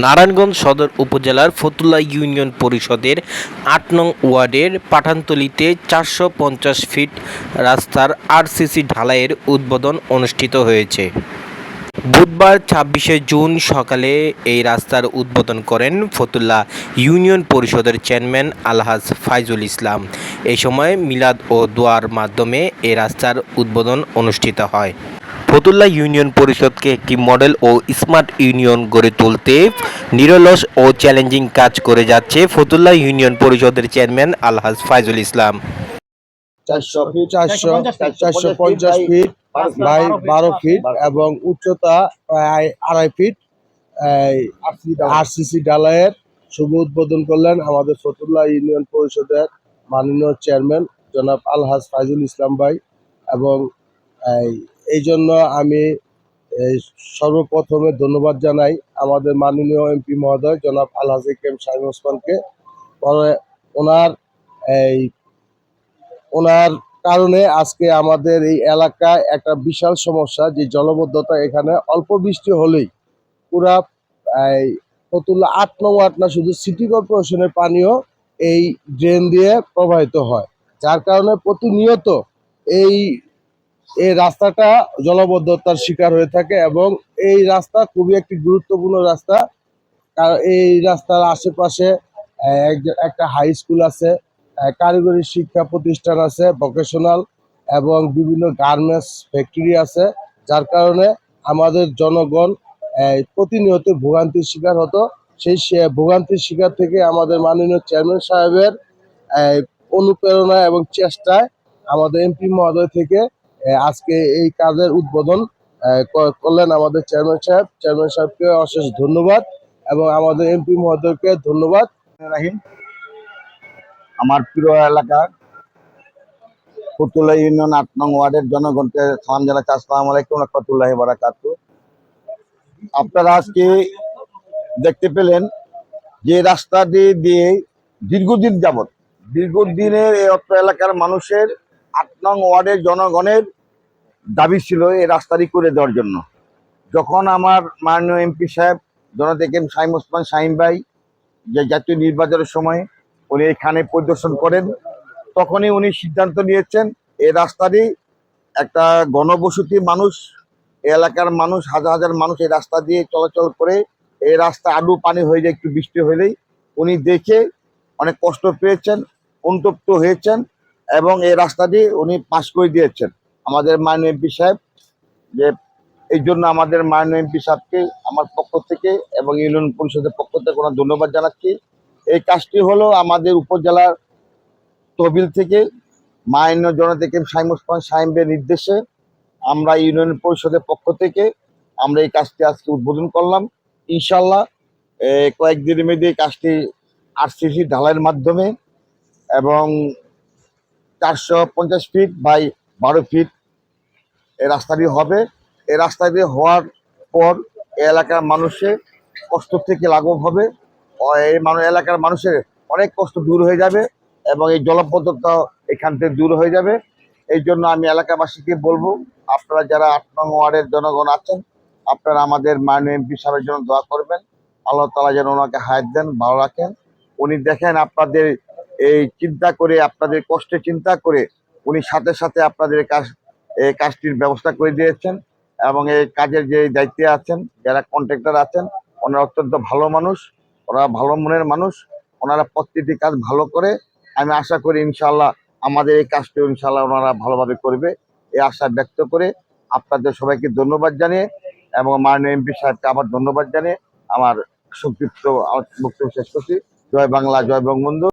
নারায়ণগঞ্জ সদর উপজেলার ফতুল্লা ইউনিয়ন পরিষদের আট নং ওয়ার্ডের পাঠানতলিতে চারশো পঞ্চাশ ফিট রাস্তার আরসিসি ঢালাইয়ের উদ্বোধন অনুষ্ঠিত হয়েছে। বুধবার ছাব্বিশে জুন সকালে এই রাস্তার উদ্বোধন করেন ফতুল্লা ইউনিয়ন পরিষদের চেয়ারম্যান আলহাজ ফাইজুল ইসলাম। এই সময় মিলাদ ও দোয়ার মাধ্যমে এই রাস্তার উদ্বোধন অনুষ্ঠিত হয়। ফতুল্লা ইউনিয়ন পরিষদকে একটি মডেল ও স্মার্ট ইউনিয়ন গড়ে তুলতে নিরলস ও চ্যালেঞ্জিং কাজ করে যাচ্ছে ফতুল্লা ইউনিয়ন পরিষদের চেয়ারম্যান আলহাজ ফাইজুল ইসলাম। চারশো চারশো চারশো পঞ্চাশ ফিট বাই বারো ফিট এবং উচ্চতা প্রায় আড়াই ফিট। আরসিসি ডালায়ের শুভ উদ্বোধন করলেন আমাদের ফতুল্লা ইউনিয়ন পরিষদের মাননীয় চেয়ারম্যান জনাব আলহাজ ফাইজুল ইসলাম ভাই এবং এই- জন্য আমি সর্বপ্রথমে ধন্যবাদ জানাই আমাদের মাননীয় এমপি মহোদয়, জনাব আলহাজ একেম শাহিম ওসমানকে। ওনার এই, ওনার কারণে আজকে আমাদের এই এলাকায় একটা বিশাল সমস্যা যে জলবদ্ধতা এখানে অল্প বৃষ্টি হলেই পুরা, এই ফতুল্লা আট নং আট না, শুধু সিটি কর্পোরেশনের পানিও এই ড্রেন দিয়ে প্রবাহিত হয়। যার কারণে প্রতিনিয়ত এই এই রাস্তাটা জলবদ্ধতার শিকার হয়ে থাকে এবং এই রাস্তা খুবই একটি গুরুত্বপূর্ণ রাস্তা। কারণ এই রাস্তার আশেপাশে একটা হাই স্কুল আছে কারিগরি শিক্ষা প্রতিষ্ঠান আছে ভোকেশনাল এবং বিভিন্ন গার্মেন্টস ফ্যাক্টরি আছে, যার কারণে আমাদের জনগণ প্রতিনিয়ত ভোগান্তির শিকার হতো। সেই ভোগান্তির শিকার থেকে আমাদের মাননীয় চেয়ারম্যান সাহেবের অনুপ্রেরণা এবং চেষ্টায় আমাদের এমপি মহোদয় থেকে আজকে এই কাজের উদ্বোধন করলেন আমাদের চেয়ারম্যান সাহেব। চেয়ারম্যান সাহেবকে অশেষ ধন্যবাদ এবং আমাদের এমপি মহোদয়কে ধন্যবাদ। রাহিম, আমার প্রিয় এলাকা ফতুল্লা ইউনিয়ন আট নং ওয়ার্ডের জনগণকে সালাম জানাচ্ছি। আসসালামু আলাইকুম রহমতুল্লাহ বারাকাতু। আপনারা আজকে দেখতে পেলেন যে রাস্তাটি দিয়ে দীর্ঘদিন যাবত দীর্ঘদিনের এই অত্র এলাকার মানুষের আট নং ওয়ার্ডের জনগণের দাবি ছিল এই রাস্তাটি করে দেওয়ার জন্য। যখন আমার মাননীয় এমপি সাহেব জনতা এম সাইম ওসমান সাইম ভাই যে জাতীয় নির্বাচনের সময় উনি এখানে পরিদর্শন করেন, তখনই উনি সিদ্ধান্ত নিয়েছেন, এই রাস্তাটি একটা গণবসতি মানুষ এলাকার মানুষ, হাজার হাজার মানুষ এই রাস্তা দিয়ে চলাচল করে, এই রাস্তা আলু পানি হয়ে যায় একটু বৃষ্টি হলেই উনি দেখে অনেক কষ্ট পেয়েছেন, অনুতপ্ত হয়েছেন। এবং এই রাস্তাটি উনি পাশ করে দিয়েছেন। আমাদের মাননীয় এমপি সাহেব, যে এই জন্য আমাদের মাননীয় এমপি সাহেবকে আমার পক্ষ থেকে এবং ইউনিয়ন পরিষদের পক্ষ থেকে কোনো ধন্যবাদ জানাচ্ছি। এই কাজটি হলো আমাদের উপজেলার তহবিল থেকে মাইন্য জনতা থেকে সাইম ওসমান সাহেবের নির্দেশে আমরা ইউনিয়ন পরিষদের পক্ষ থেকে আমরা এই কাজটি আজকে উদ্বোধন করলাম। ইনশাল্লাহ কয়েকদিনের মধ্যে এই কাজটি আরসিসি ঢালাইয়ের মাধ্যমে এবং চারশো পঞ্চাশ ফিট বাই বারো ফিট এই রাস্তাটি হবে। এই রাস্তাটি হওয়ার পর এলাকার মানুষের কষ্ট থেকে লাঘব হবে। এই এলাকার মানুষের অনেক কষ্ট দূর হয়ে যাবে এবং এই জলবদ্ধতা এখান থেকে দূর হয়ে যাবে। এই জন্য আমি এলাকাবাসীকে বলব, আপনারা যারা আট নং ওয়ার্ডের জনগণ আছেন, আপনারা আমাদের মাননীয় এমপি সাহেবের জন্য দোয়া করবেন। আল্লাহ তালা যেন ওনাকে হায়াত দেন, ভালো রাখেন। উনি দেখেন আপনাদের এই চিন্তা করে, আপনাদের কষ্টে চিন্তা করে উনি সাথে সাথে আপনাদের কাজ এই কাজটির ব্যবস্থা করে দিয়েছেন এবং এই কাজের যে দায়িত্বে আছেন, যারা কন্ট্রাক্টর আছেন, ওনারা অত্যন্ত ভালো মানুষ, ওরা ভালো মনের মানুষ, ওনারা প্রত্যেকটি কাজ ভালো করে। আমি আশা করি ইনশাল্লাহ আমাদের এই কাজটি ইনশাল্লাহ ওনারা ভালোভাবে করবে। এই আশা ব্যক্ত করে আপনাদের সবাইকে ধন্যবাদ জানিয়ে এবং মাননীয় এমপি সাহেবকে আবার ধন্যবাদ জানিয়ে আমার সংক্ষিপ্ত বক্তব্য শেষ করছি। জয় বাংলা, জয় বঙ্গবন্ধু।